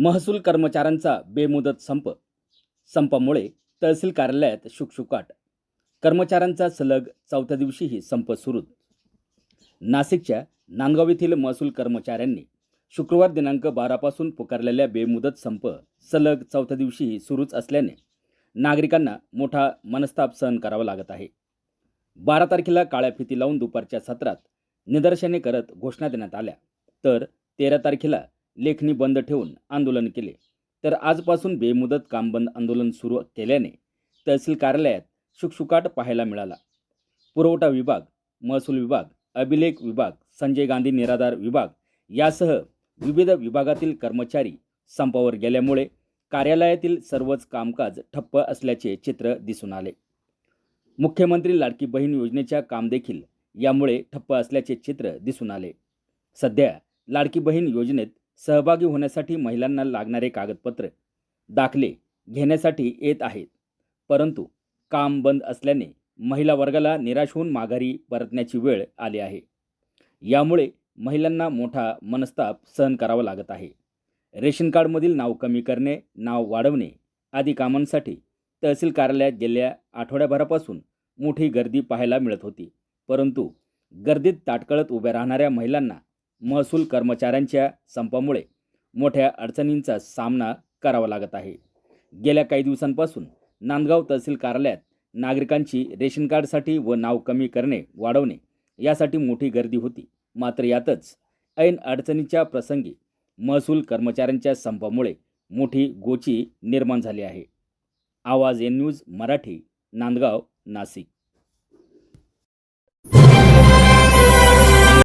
महसूल कर्मचाऱ्यांचा बेमुदत संप. संपामुळे तहसील कार्यालयात शुकशुकाट. कर्मचाऱ्यांचा सलग चौथ्या दिवशीही संप सुरू. नाशिकच्या नांदगाव येथील महसूल कर्मचाऱ्यांनी शुक्रवार दिनांक बारापासून पुकारलेल्या बेमुदत संप सलग चौथ्या दिवशीही सुरूच असल्याने नागरिकांना मोठा मनस्ताप सहन करावा लागत आहे. बारा तारखेला काळ्या फिती लावून दुपारच्या सत्रात निदर्शने करत घोषणा देण्यात आल्या. तर तेरा तारखेला लेखणी बंद ठेवून आंदोलन केले. तर आजपासून बेमुदत काम बंद आंदोलन सुरू केल्याने तहसील कार्यालयात शुकशुकाट पाहायला मिळाला. पुरवठा विभाग महसूल विभाग अभिलेख विभाग संजय गांधी निराधार विभाग यासह विविध विभागातील कर्मचारी संपावर गेल्यामुळे कार्यालयातील सर्वच कामकाज ठप्प असल्याचे चित्र दिसून आले. मुख्यमंत्री लाडकी बहीण योजनेच्या कामदेखील यामुळे ठप्प असल्याचे चित्र दिसून आले. सध्या लाडकी बहीण योजनेत सहभागी होण्यासाठी महिलांना लागणारे कागदपत्र दाखले घेण्यासाठी येत आहेत. परंतु काम बंद असल्याने महिला वर्गाला निराश होऊन माघारी परतण्याची वेळ आली आहे. यामुळे महिलांना मोठा मनस्ताप सहन करावा लागत आहे. रेशन कार्डमधील नाव कमी करणे नाव वाढवणे आदी कामांसाठी तहसील कार्यालयात गेल्या आठवड्याभरापासून मोठी गर्दी पाहायला मिळत होती. परंतु गर्दीत ताटकळत उभ्या राहणाऱ्या महिलांना महसूल कर्मचाऱ्यांच्या संपामुळे मोठ्या अडचणींचा सामना करावा लागत आहे. गेल्या काही दिवसांपासून नांदगाव तहसील कार्यालयात नागरिकांची रेशन कार्डसाठी व नाव कमी करणे वाढवणे यासाठी मोठी गर्दी होती. मात्र यातच ऐन अडचणीच्या प्रसंगी महसूल कर्मचाऱ्यांच्या संपामुळे मोठी गोची निर्माण झाली आहे. आवाज एन न्यूज मराठी नांदगाव नाशिक.